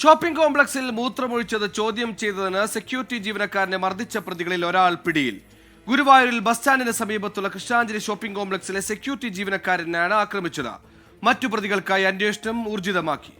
Shopping കോംപ്ലക്സിൽ മൂത്രമൊഴിച്ചത് ചോദ്യം ചെയ്തതിന് സെക്യൂരിറ്റി ജീവനക്കാരനെ മർദ്ദിച്ച പ്രതികളിൽ ഒരാൾ പിടിയിൽ. ഗുരുവായൂരിൽ ബസ് സ്റ്റാൻഡിന് സമീപത്തുള്ള കൃഷ്ണാഞ്ജലി ഷോപ്പിംഗ് കോംപ്ലക്സിലെ സെക്യൂരിറ്റി ജീവനക്കാരനാണ് ആക്രമിച്ചത്. മറ്റു പ്രതികൾക്കായി അന്വേഷണം ഊർജിതമാക്കി.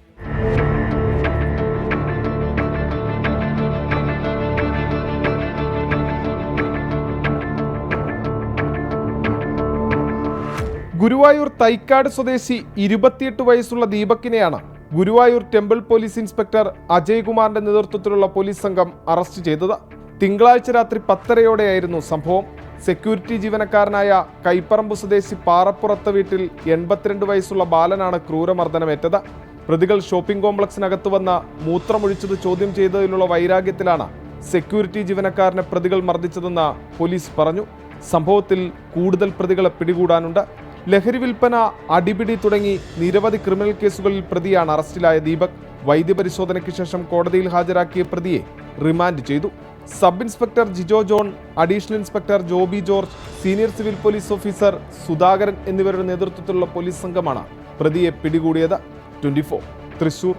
ഗുരുവായൂർ തൈക്കാട് സ്വദേശി ഇരുപത്തിയെട്ട് വയസ്സുള്ള ദീപക്കിനെയാണ് ഗുരുവായൂർ ടെമ്പിൾ പോലീസ് ഇൻസ്പെക്ടർ അജയ്കുമാറിന്റെ നേതൃത്വത്തിലുള്ള പോലീസ് സംഘം അറസ്റ്റ് ചെയ്തത്. തിങ്കളാഴ്ച രാത്രി പത്തരയോടെയായിരുന്നു സംഭവം. സെക്യൂരിറ്റി ജീവനക്കാരനായ കൈപ്പറമ്പ് സ്വദേശി പാറപ്പുറത്ത് വീട്ടിൽ എൺപത്തിരണ്ട് വയസ്സുള്ള ബാലനാണ് ക്രൂരമർദ്ദനമേറ്റത്. പ്രതികൾ ഷോപ്പിംഗ് കോംപ്ലക്സിനകത്ത് വന്ന മൂത്രമൊഴിച്ചത് ചോദ്യം ചെയ്തതിലുള്ള വൈരാഗ്യത്തിലാണ് സെക്യൂരിറ്റി ജീവനക്കാരനെ പ്രതികൾ മർദ്ദിച്ചതെന്ന് പോലീസ് പറഞ്ഞു. സംഭവത്തിൽ കൂടുതൽ പ്രതികളെ പിടികൂടാനുണ്ട്. ലഹരി വിൽപ്പന അടിപിടി തുടങ്ങി നിരവധി ക്രിമിനൽ കേസുകളിൽ പ്രതിയാണ് അറസ്റ്റിലായ ദീപക്. വൈദ്യപരിശോധനയ്ക്ക് ശേഷം കോടതിയിൽ ഹാജരാക്കിയ പ്രതിയെ റിമാൻഡ് ചെയ്തു. Sub inspector Jijo John additional inspector Joby George senior civil police officer Sudhakaran എന്നിവരുടെ നേതൃത്വത്തിലുള്ള പോലീസ് സംഘമാണ് പ്രതിയെ പിടികൂടിയത്. ട്വന്റി തൃശൂർ.